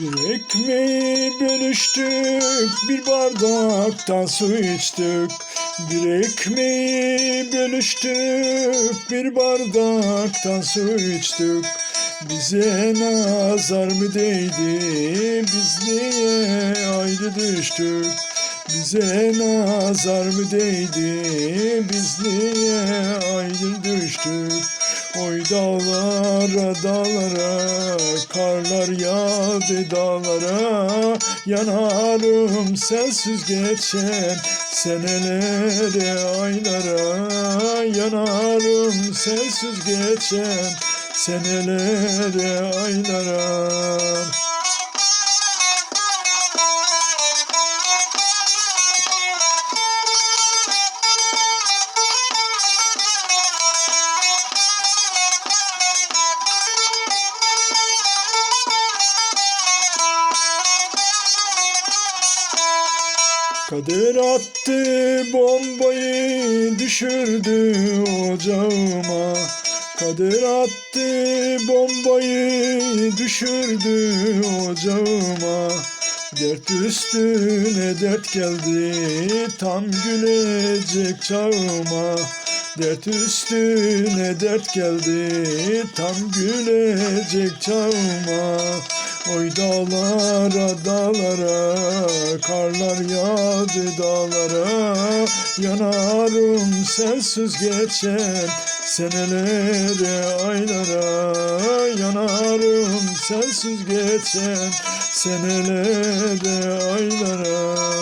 Bir ekmeği bölüştük, bir bardaktan su içtik. Bir ekmeği bölüştük, bir bardaktan su içtik. Bize nazar mı değdi, biz niye ayrı düştük? Bize nazar mı değdi, biz niye ayrı düştük? Oy dağlara dağlara karlar yağdı dağlara. Yanarım sensiz geçen senelere aylara. Yanarım sensiz geçen senelere aylara Kader attı bombayı düşürdü ocağıma. Kader attı bombayı düşürdü ocağıma. Dert üstüne dert geldi tam gülecek çağıma Dert üstüne dert geldi tam gülecek çağıma Oy dağlara dağlara karlar yağdı dağlara. Yanarım sensiz geçen senelere aylara. Yanarım sensiz geçen senelere aylara